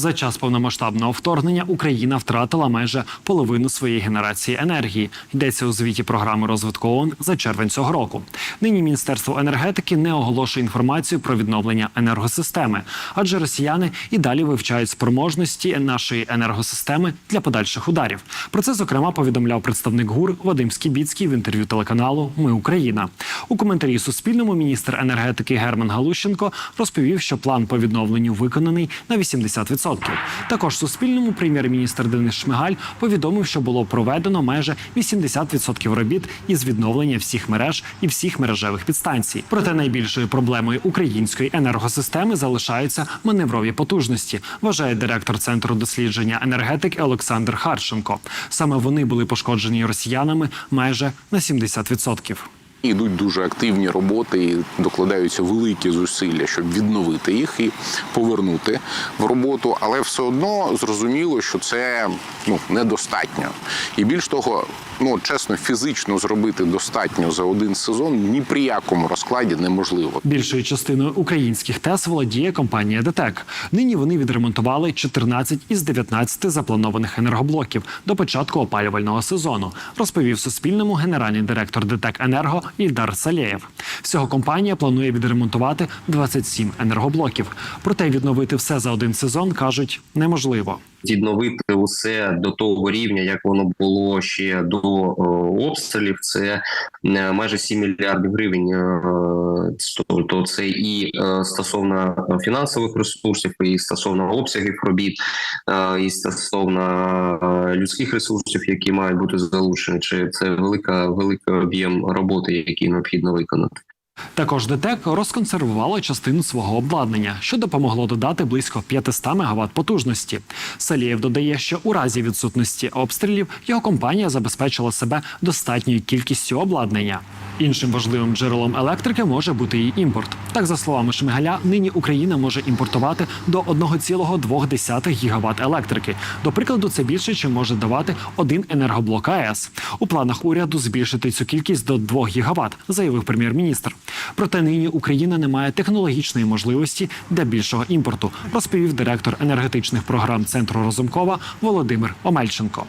За час повномасштабного вторгнення Україна втратила майже половину своєї генерації енергії. Йдеться у звіті програми розвитку ООН за червень цього року. Нині Міністерство енергетики не оголошує інформацію про відновлення енергосистеми, адже росіяни і далі вивчають спроможності нашої енергосистеми для подальших ударів. Про це зокрема повідомляв представник ГУР Вадим Скібіцький в інтерв'ю телеканалу Ми Україна. У коментарі Суспільному міністр енергетики Герман Галущенко розповів, що план по відновленню виконаний на 80%. Також Суспільному прем'єр-міністр Денис Шмигаль повідомив, що було проведено майже 80% робіт із відновлення всіх мереж і всіх мережевих підстанцій. Проте найбільшою проблемою української енергосистеми залишаються маневрові потужності, вважає директор центру дослідження енергетики Олександр Харченко. Саме вони були пошкоджені росіянами майже на 70%. Ідуть дуже активні роботи, і докладаються великі зусилля, щоб відновити їх і повернути в роботу. Але все одно зрозуміло, що це ну недостатньо. І більш того, ну чесно, фізично зробити достатньо за один сезон ні при якому розкладі неможливо. Більшою частиною українських ТЕС володіє компанія ДТЕК. Нині вони відремонтували 14 із 19 запланованих енергоблоків до початку опалювального сезону. Розповів Суспільному генеральний директор ДТЕК Енерго Ільдар Салєєв. Всього компанія планує відремонтувати 27 енергоблоків. Проте відновити все за один сезон кажуть неможливо. відновити усе до того рівня, як воно було ще до е, обстрілів. Це е, майже 7 мільярдів гривень. е, Тобто це і е, стосовно фінансових ресурсів, і стосовно обсягів робіт, і стосовно людських ресурсів, які мають бути залучені. Чи це велика великий об'єм роботи, який необхідно виконати. Також ДТЕК розконсервувало частину свого обладнання, що допомогло додати близько 500 МВт потужності. Салієв додає, що у разі відсутності обстрілів його компанія забезпечила себе достатньою кількістю обладнання. Іншим важливим джерелом електрики може бути і імпорт. Так, за словами Шмигаля, нині Україна може імпортувати до 1,2 гігават електрики. До прикладу, це більше, чим може давати один енергоблок АЕС. У планах уряду збільшити цю кількість до 2 гігават, заявив прем'єр-міністр. Проте нині Україна не має технологічної можливості для більшого імпорту, розповів директор енергетичних програм центру Розумкова Володимир Омельченко.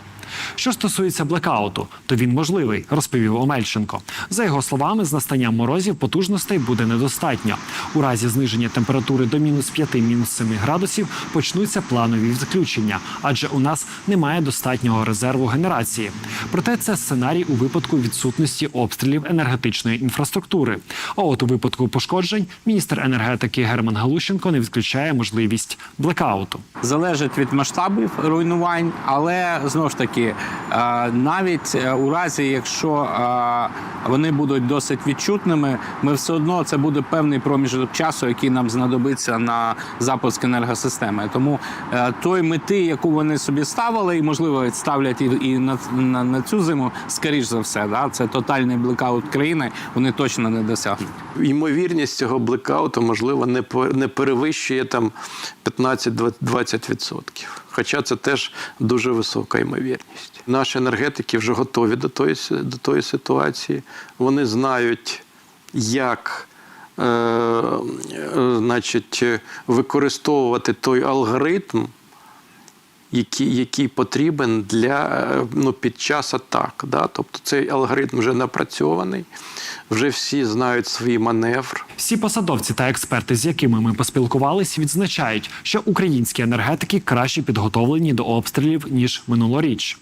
Що стосується блекауту, то він можливий, розповів Омельченко. За його словами, з настанням морозів потужностей буде недостатньо. У разі зниження температури до мінус 5, мінус 7 градусів почнуться планові відключення, адже у нас немає достатнього резерву генерації. Проте це сценарій у випадку відсутності обстрілів енергетичної інфраструктури. А от у випадку пошкоджень міністр енергетики Герман Галущенко не відключає можливість блекауту. залежить від масштабів руйнувань, але знову ж таки, е, навіть е, у разі, якщо е, вони будуть досить відчутними, ми все одно це буде певний проміжок часу, який нам знадобиться на запуск енергосистеми. Тому той мети, яку вони собі ставили, і можливо ставлять і, на, на, на цю зиму, скоріш за все, да, це тотальний блекаут країни, вони точно не досягнуть. ймовірність цього блекауту, можливо, не не перевищує там 15-20%. Хоча це теж дуже висока ймовірність. Наші енергетики вже готові до тої, до тої ситуації. Вони знають, як е, е, значить, використовувати той алгоритм, який, який потрібен для е, ну, під час атак. Да? Тобто цей алгоритм вже напрацьований, вже всі знають свій маневр. Всі посадовці та експерти, з якими ми поспілкувались, відзначають, що українські енергетики краще підготовлені до обстрілів ніж минулоріч.